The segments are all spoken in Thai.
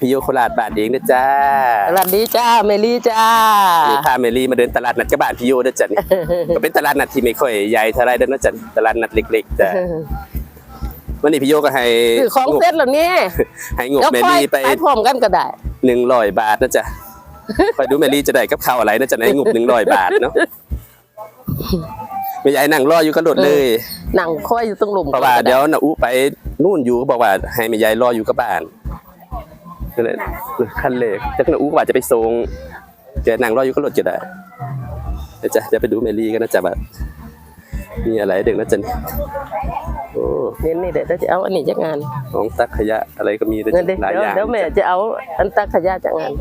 พี่โยโคราชบาทเองนะจ้าสวัสดีจ้าเมลี่จ้านี่พาเมลี่มาเดินตลาดนัดกับบ้านพี่โยนะจ๊ะนี่ก็เป็นตลาดนัดที่ไม่ค่อยใหญ่เท่าไรเด้อนะจ๊ะตลาดนัดเล็กๆจ้ะวันนี้พี่โยก็ให้คือของงบเซ็ตเหรอเนี่ยให้งบแล้วเมค่อยลี่ไปไปพร้อมกันก็ได้หนึ่งร้อยบาทนะจ๊ะไปดูเมลี่จะได้กับข้าวอะไรนะจ๊ะให้งบหนึ่งร้อยบาทเนาะไม่ใหญ่นั่งรออยู่กันโดดเลยหนังค่อยอยู่ตรงหลุมเพราะว่าเดี๋ยวนาอุไปนู่นอยู่ก็บอกว่าให้แม่ยายรออยู่กับบ้าน ก็เลยคันเลขจักนาอุก็ว่าจะไปส่งแกนั่งรออยู่ก็รถจะได้เดี๋ยวจะจะไปดูเมลี่กันนะจ๊ะแบบมีอะไรเด็กนะจ๊ะโอ้เน้นนี่เดี๋ยวจะเอาอันนี้จากงานของตักขยะอะไรก็มีด้วยเดี๋ยวหลายอย่างเดี๋ยวแม่จะเอาอันตักขยะจากงาน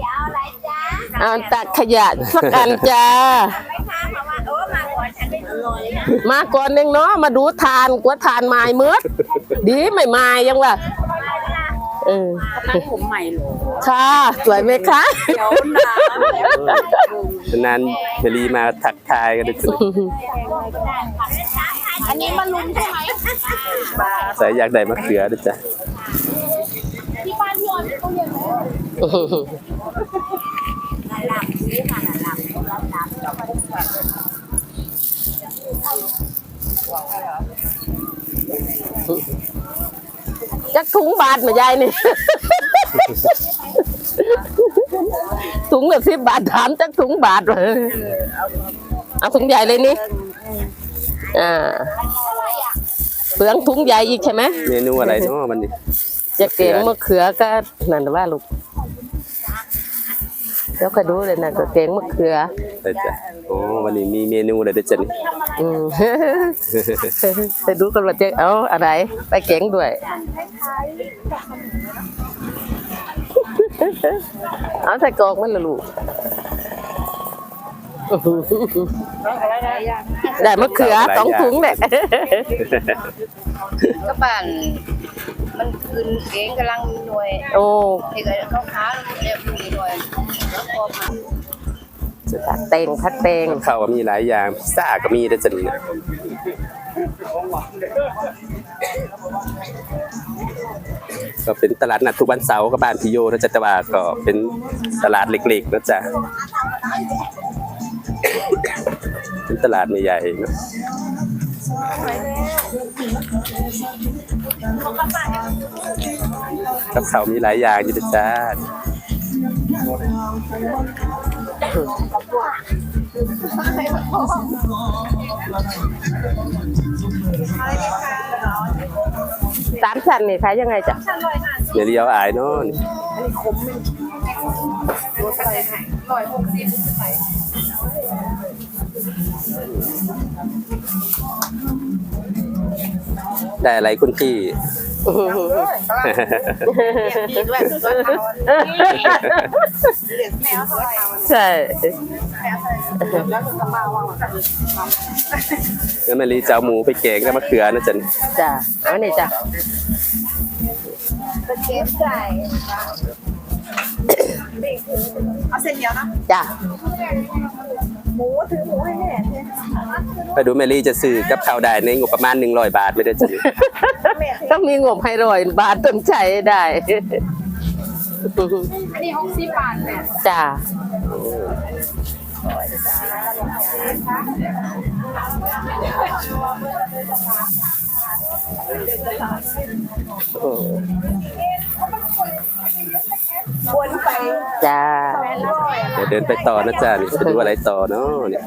เอาอันตักขยะสักอันจ้าไม่ค้าเพราะว่าโอ้มาก่อนฉันไม่อร่อยนะมาก่อนเองเนาะมาดูทานกว่าทานไม้เมืดดีไม่ไม้ยังวะ เออผมใหม่หรอค่ะ สวยไหมคะเดี๋ยวน้นานๆเมลี่มาทักทายกันด้วยจ้ะำอันนี้มาลุมใช่ไหมใส่อยากได้มะเขือด้วยจ้ะที่บ้านพี่ออนต้องเรียนไหม จักถุงบาทมายายนี่ ถุงละสิบบาทถามจักถุงบาทเลยเอาถุงใหญ่เลยนี่ อ่าเปลืองถุงใหญ่อีกใช่ไหมเมนูอะไรเนาะวันนี้จะเก่งมะเขือก็นั่นว่าลูก เดี๋ยวก็ดูเลยนะก็เก่งมะเขือแต่จ้ะโอ้วันนี้มีเมนูอะไรด้วยจ้ะนี่อืม ไปดูกันว่าจะเอาอะไร ไปเก่งด้วย เอาใส่กรอกมันละลูก ได้มะเขือสองถุงแหละก็บ้านมันคืนเองกำลังหน่ วยโอ้เด็กเขาค้าเรียกมีหน่วยแล้วพอมาผัดเตงเข้าวก็มีหลายอย่างพิซซ่าก็มีด้วยจ้ะนี่ก็เป็นตลาดนัดทุกวันเสาร์กับบ้านพี่โยนะจ๊ะแต่ว่าก็เป็นตลาดเล็กๆนะจ๊ะเป็นตลาดม่ใหญ่เนอะกับเขาวมีหลายอย่างอยู่นะจ๊ะ สามชั้นนี่ขายยังไงจ๊ะเดี๋ยวเดียวอายเนาะนี่ได้อะไรคุณพี่ ดีด้วยตัวเขาแมวเท่าไหร่ใช่แล้วก็มาวางแล้วแมรีจะเอาหมูไปแกงกับมะเขือนะจ๊ะจ้ะเอานี่จ้ะเป็นเกมใส่เอาเส้นเดียวนะจ้ะหมูถือหมูให้แม่ไปดูแมรี่จะซื้อกับข้าวได้ในงบประมาณ100บาทไม่ได้จ้ะ ต้องมีงบให้ร้อยบาทต้นใช้ได้ อันนี้หกสิบบาทแม่จ้ะโอ้วนไปจ้าเดี๋ยวเดินไปต่อนะจ๊ะนี่ไปดูอะไรต่อเนาะนี่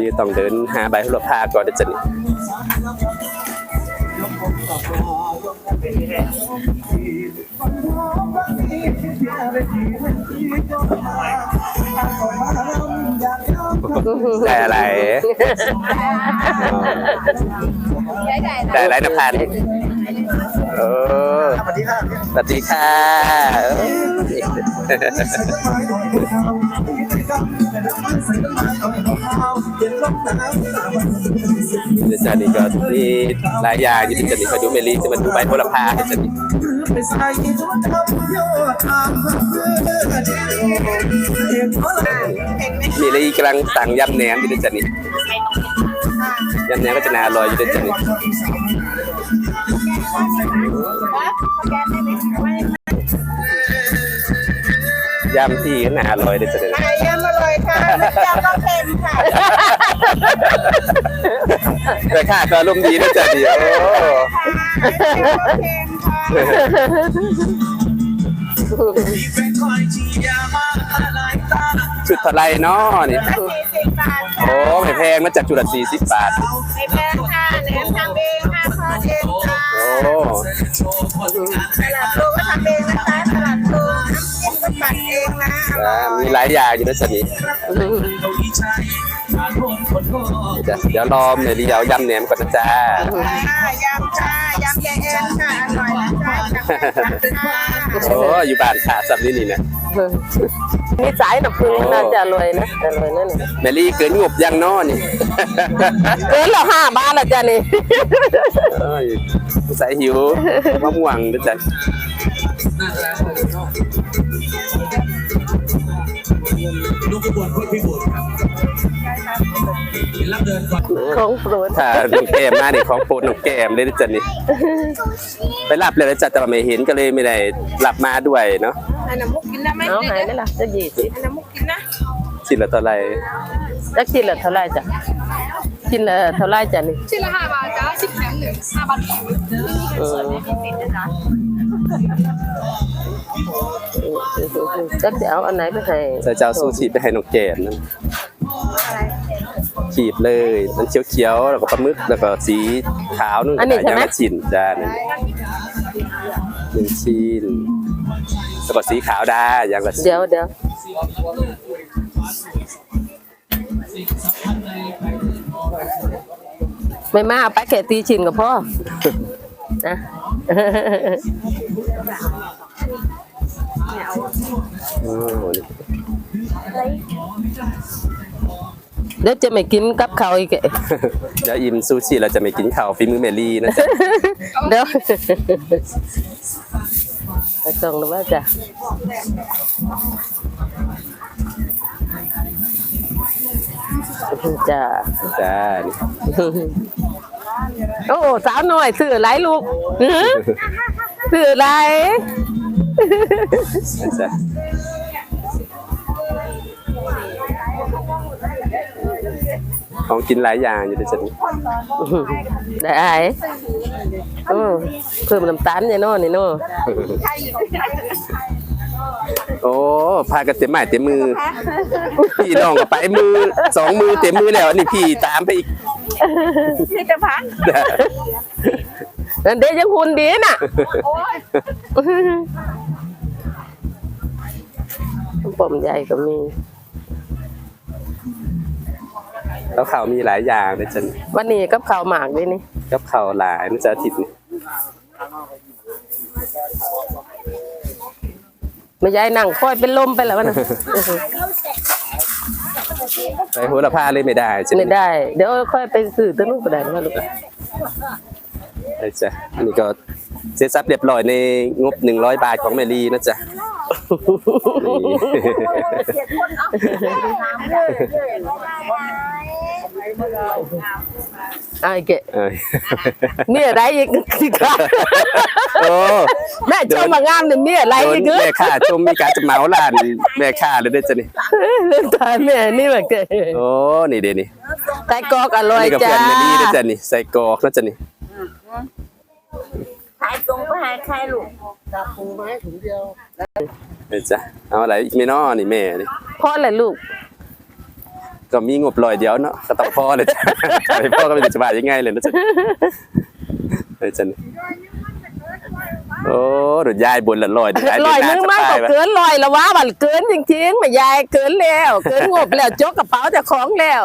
นี่ต้องเดินหาใบหัวผ้าก่อนนะจ๊ะนี่ ได้อะไรได้อะไรนะพันเออสวัสดีค่ะสวัสดีค่ะเดี๋ยวจะนี่ก็มีหลายอย่างอยู่ที่จะนี่คอยดูเมลี่จะมาดูใบโหระพาให้จะนี่เมลี่กำลังสั่งยำแหนมอยู่ที่จะนี่ยำแหนมก็จะน่าอร่อยอยู่ที่จะนี่ยำที่หนาอร่อยได้จะได้ไข่ยำอร่อยค่ะน้ำยำก็เค็มค่ะ แต่ค่าก็ลมณ์ดีนะจ๊ะเดียวน้ำยำก็เค็มค่ะชุดเท่าไรเนาะนี่สี่สิบบาทค่ะโอ้ไม่แพงมาจากจุดละสี่สิบบาท ไม่แพงค่ะแหนมทำเองค่ะทอดเองค่ะโอ้สลัดตูก็ทำเองนะคะสลัดตูน้ำจิ้มก็ปั่นเองนะอ่ามีหลายอย่างอยู่นะจ๊ะนี่ จ้ะเดี๋ยวรอเมลี่เอายำแหนมก่อนนะจ๊ะค่ะยำค่ะยำแกงเองค่ะอร่อยนะจ๊ะจำค่ะโอ้อยู่บ้านขาสับนี่นี่นะนี่สายน้ำผึ้งน่าจะอร่อยนะอร่อยนั่นน่ะเมลี่เกินงบยังเนอนี่เกินแล้วห้าบาทละจ้ะนี่เอ้ยใส่หิวมะม่วงนะจ๊ะลูกขบวนพดพิบูลครับ รับเดินก่อนของโปรดถ้าน้องแก้มมานี่ของโปรดน้องแก้มเลยนะจ๊ะนี่ไปรับเลยนะจ๊ะแต่ว่าไม่เห็นก็เลยไม่ได้รับมาด้วยเนาะอันน้ำมุกกินได้ไหมเอาหายไหมล่ะจะยี่สิบอันน้ำมุกกินนะชิ้นละเท่าไหร่จะกินละเท่าไหรจ้ะกินละเท่าไหรจ้ะนี่ชิ้นละห้าบาทจ้าสิบแถมหนึ่งห้าบาทสองเออจะจะเอาอันไหนไปให้จะจะเอาซูชิไปให้น้องแก้มนั่น ขีดเลยมันเขียวๆแล้วก็ปลาหมึกแล้วก็สีขาวนู่นก็ได้อย่างละชิ้นจ้านั่นหนึ่งชิ้นแล้วก็สีขาวได้อย่างละชิ้น เดี๋ยวเดี๋ยวไม่มาเอาไปแค่ตีชินกับพ่อนะ โอ้นี่ เดี๋ยวจะไม่กินกับเขาวอีก เดี๋ยวอิ่มซูชิเราจะไม่กินข้าวฝีมือเมลี่นะจ๊ะ เดี๋ยวไปส่งหรือว่าจ้ะจ้ะจ้านี่โอ้สาวหน่อยซื้ออะไรลูกหือซื้ออะไร นะจ๊ะ ของกินหลายอย่างอยู่ด้วยจ้ะนี่ได้โอ้เพิ่มน้ำตาลเนี่ยเนาะนี่เนาะโอ้พากันเต็มไม้เต็มมือ พี่น้องก็ไปมือสองมือเต็มมือแล้วนี่พี่ตามไปอีกพี่จะพังนั่นเดี๋ยวยังหุ่นดีน่ะปอมใหญ่ก็มี แล้วข่าวมีหลายอย่างนะจ๊ะวันนี้กับข้าวหมากด้วยนี่กับข่าวหลายนะจ๊ะอาทิตย์นี้ไม่ใช่นั่งคอยเป็นลมไปแล้ววะนะ ไปโหระพาเลยไม่ได้ใช่ไหมไม่ได้ เดี๋ยวค่อยไปสื่อตัวนู้นก็ได้นะลูกนะจ๊ะอันนี้ก็เซตซับเรียบร้อยในงบหนึ่งร้อยบาทของเมลีนะจ๊ะนี่ไอ้เกะเอ้ยมีอะไรอีกที่ค่ะโอ้แม่ชมมางามเนี่ยมีอะไรโดนอีกเนแม่ค่าชมมีการจะเหมาร้านแม่ค่าเลยด้วยจ้ะนี่เล่นตายแม่นี่แบบเกะโอ้นี่เดี๋ยวนี่ไก่กรอกอร่อยนี่กับจ้าเพื่อนเมลีนะจ๊ะนี่ใส่กรอกนะจ๊ะนี่ขายตรงไปหาใครลูกนะจ๊ะเอาอะไรอีกไม่นอนี่แม่นี่ เพราะอะไรลูก ก็มีงบลอยเดียวเนาะก็ต้องพ่อเลยจ้ะไม่พ่อก็ไม่รู้จะบายังไงเลยนะจ๊ะนะจ๊ะนี่โอ้หนุนยายบนละลอยยายลอยนึงมากกว่าเกินเกินลอยแล้ววะมันเกินจริงๆไม่ยายเกินแล้วเกินงบแล้วจกกระเป๋าเจะของแล้ว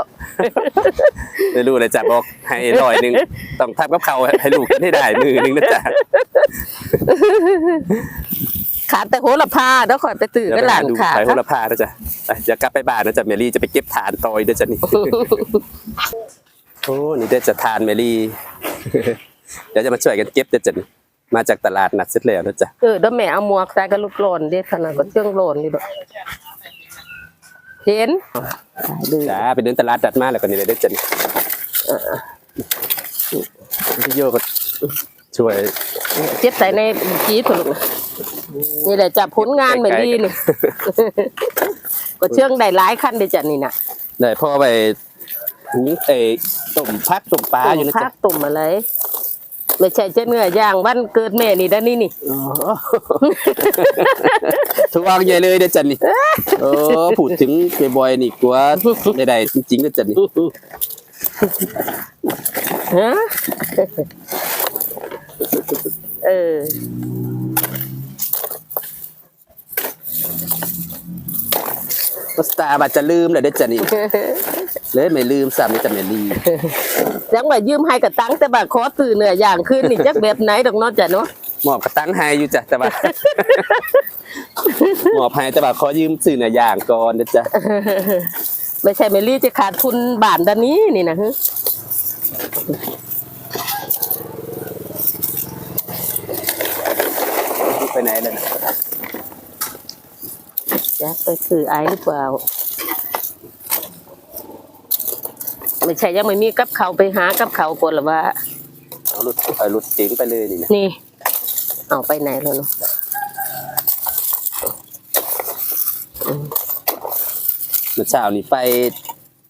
ไม่รู้เลยจ้ะบอกให้ลอยหนึงต้องทับกับเขาวให้ลูกกินให้ได้มือหนึงนะจ๊ะ ขาดแต่โหระพาแล้วคอยไปตื่นก็หลานขาดไปโหระพานะจ๊ะไปเดี๋ยวกลับไปบ้านนะจ๊ะเมลี่จะไปเก็บฐานตอยด้วยจ้ะนี่โอ้นี่ได้จะทานเมลี่เดี๋ยวจะมาช่วยกันเก็บด้วยจ้ะนี่มาจากตลาดนัดเสร็จแล้วนะจ๊ะเออเดี๋ยวแม่เอาหมวกใส่กับลูกโลนเด็ดขนาดก็เชื่องโลนนี่แบบเห็นดูจ้าไปเดินตลาดนัดมาแล้วก็นี่เลยได้อจ้ะนี่พี่โยก็ช่วยเจ็บใส่ในจีถลุก นี่แหละจับผลงานเหมือนดีนี่ก็เชื่องได้หลายขั้นเลยจ้ะนี่น่ะได้พ่อไปหุงเอต้มพักต้มปลาอยู่นะพัจ๊ะกตุ่มอะไรไม่ใช่เจ้าเนื้อย่างวันเกิดแม่นี่ด้านนี้นี่อ๋อทุกวางใหญ่เลยเด้อจันนี่เออพูดถึงบ่อยๆนี่กลัวได้ๆจริงๆเด้อจันนี่ฮะเออ ก็สตาร์บัดจะลืมเลยเด้อจันนี่ เลยไม่ลืมซ้ำนี่จะไม่ลืมยังว่ายืมให้กับตังค์แต่บ่าขอซื้อเนื้อย่างขึ้นนี่จักแบบไหนดอกเนาะจ้ะเนาะหมอบกระตั้งให้อยู่จ้ะแต่ว่าหมอบให้แต่ว่าขอยืมสื่อหน่อยอย่างก่อนนะจ๊ะไม่ใช่เมลี่จะขาดทุนบ้านด้านนี้นี่นะฮะไปไหนเลยนะ จะไปซื้อไอหรือเปล่า ไม่ใช่ยังไม่มีกับเขาวไปหากับเขาวก่อนหรือว่าเอารถเอารถเก๋งไปเลยนี่นะนี่ เอาไปไหนแล้วเนาะเมื่อเช้านี่ไป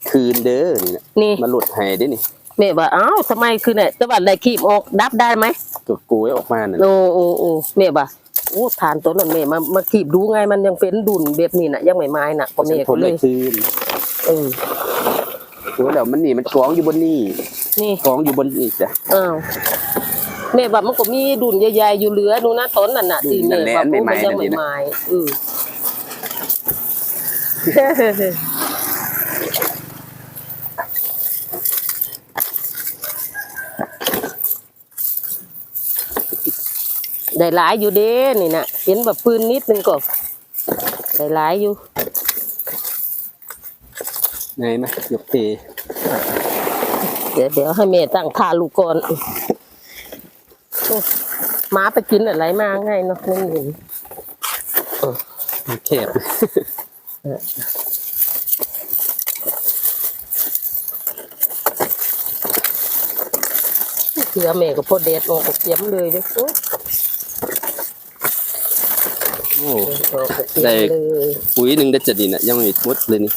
คืนเด้อนี่นะนี่ มาหลุดให้ได้นี่แม่ว่าอ้าวทำไมคือเนี่ยจะว่าได้คีบออกดับได้ไหมก็กูให้ออกมาน่ะโอ้โอ้โอ้แม่บ่า โอ้ทานตัวนั้นแม่มามาคีบดูไงมันยังเป็นดุนแบบนี้น่ะยังไม่ไม้น่ะพ่อแม่ผก็มเลเลยยคืนเออโอ้แล้วมันนี่มันกองอยู่บนนี่นี่กองอยู่บนนี่จ้ะอ้าวแม่ว่ามันก็มีดุนใหญ่ๆอยู่เหลือดูนะต้นนั่นน่ะที่แม่ว่าโอ้มันยังไม่ไม้อือ ได้หลายอยู่เด้นี่น่ะเห็นแบบปืนนิดนึงก็ได้หลายอยู่ไหนมายกเทเดี๋ยวเดี๋ยวให้แม่ตั้งท่าลูกก่อนโอ้หมาไปกินอะไรมาง่ายเนาะไม่เห็นแคบเสือแม่ก็พอเด็ดออกก็เตรียมเลยเด้อ โอ้โอ้ออกก็เตรียมเลยปุ๋ยหนึ่งได้จะดีนะยังไม่หมดเลยนี่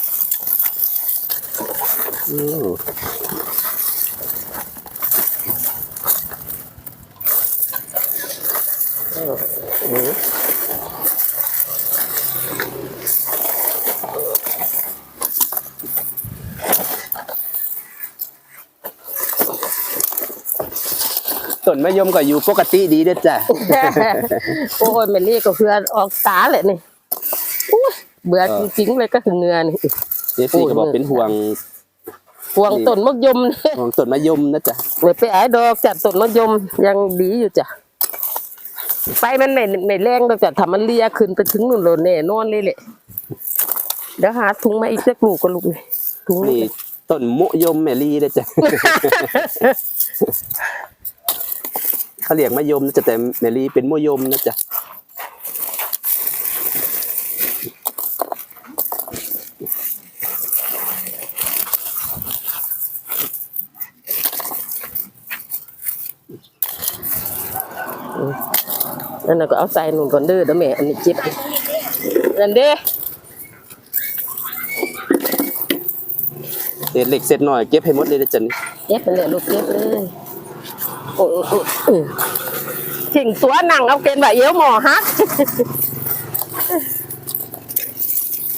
โอ้ ต้นมะยมก็อยู่ปกติดีเด้อจ้ะ โอ้ยแม่ลี่ก็เพื่อนออกตาเลยนี่อุ้ยเบื่อจริงๆเลยก็คือเงือนี่ เจฟฟี่ก็บอกเป็นห่วงห่วงต้นมะยมนี่ห่วงต้นมะยมนะจ๊ะไม่ไปไอ้ดอกจัดต้นมะยมยังดีอยู่จ้ะไฟมันไม่ไม่แรงดอกจ้ะทำมันเลียขึ้นไปถึงนู่นเลยแน่นอนเลยแหละเดี๋ยวหาถุงมาอีกสักลูกก็ลูกนี่ถุงนี่นี่ต้นมะยมแมลี่นะจ๊ะ เขาเรียกมะยมนะจ๊ะแต่แมลี่เป็นมะยมนะจ๊ะนั่นน่ะก็เอาใส่หนุนก่อนเด้อเด้อแม่อันนี้จิบนั่นเด้เศษเหล็กเศษหน่อยเก็บให้หมดเลยนะจ๊ะนี่เก็บไปเลยลูกเก็บเลย ถิ่งตัวนั่งเอาเกณฑ์ว่าเอี้ยวหมอฮัก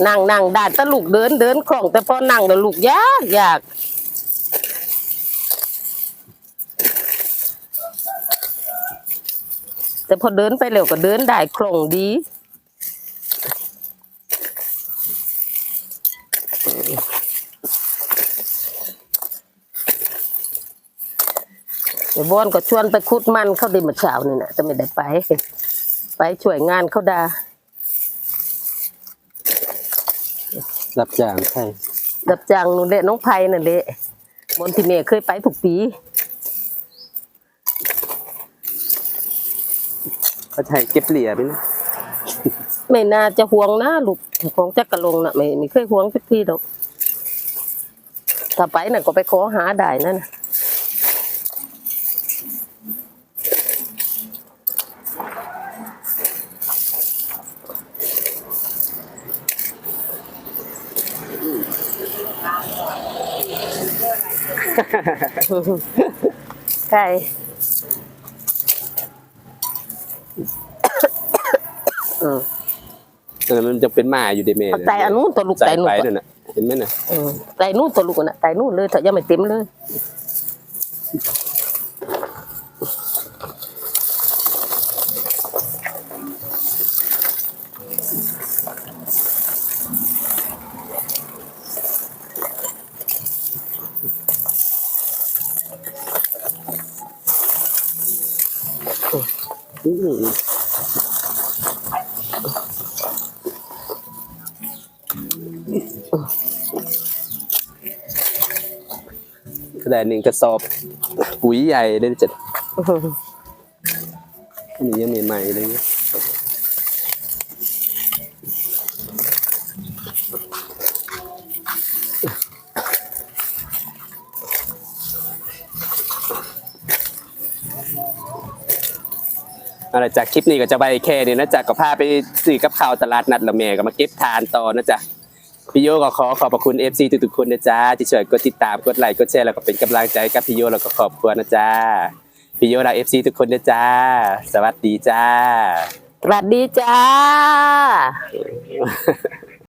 นั่งนั่งได้แต่ลูกเดินเดินคล่อง แต่พอนั่งแล้วลูกยากยากแต่พอเดินไปเร็วก็เดินได้คล่องดี เดี๋ยว บอนก็ชวนไปคุดมันเขาได้มาเช้านี่นะจะไม่ได้ไป ไปช่วยงานเขาดารับจ้างใช่ดับจังนู่นแหละน้องไพนั่นแหละบนที่เมย์เคยไปทุกปีเขาใช้เก็บเหลี่ยไปนะไม่น่าจะห่วงนะลูกของจักรลงน่ะไม่ไม่เคยห่วงสักทีดอกถ้าไปน่ะก็ไปขอหาได้นั่นน่ะ ไก่อืมเออมันจะเป็นหมาอยู่ในเมเอาไตอันนู้นตัวลูกใจไตนู้นไปก่อนนั่นน่ะเห็นไหมน่ะอืมไตนู้นตัวลูกน่ะไตนู้นเลยถ้ายังไม่เต็มเลย ก็ได้หนึ่งกระสอบ ปุ๋ยใหญ่ได้จัดอันนี้ยังใหม่ๆเลยเนี่ย อะไรจากคลิปนี้ก็จะไปแค่นี้นะจ๊ะก็พาไปซื้อกับข้าวตลาดนัดละแม่ก็มาเก็บทานต่อนะจ๊ะพี่โยก็ขอขอบพระคุณ FC ทุกๆคนนะจ๊ะที่ช่วยกดติดตามกดไลค์กดแชร์แล้วก็เป็นกำลังใจกับพี่โยแล้วก็ขอบคุณนะจ๊ะพี่โยและ FC ทุกคนนะจ๊ะสวัสดีจ้าสวัสดีจ้า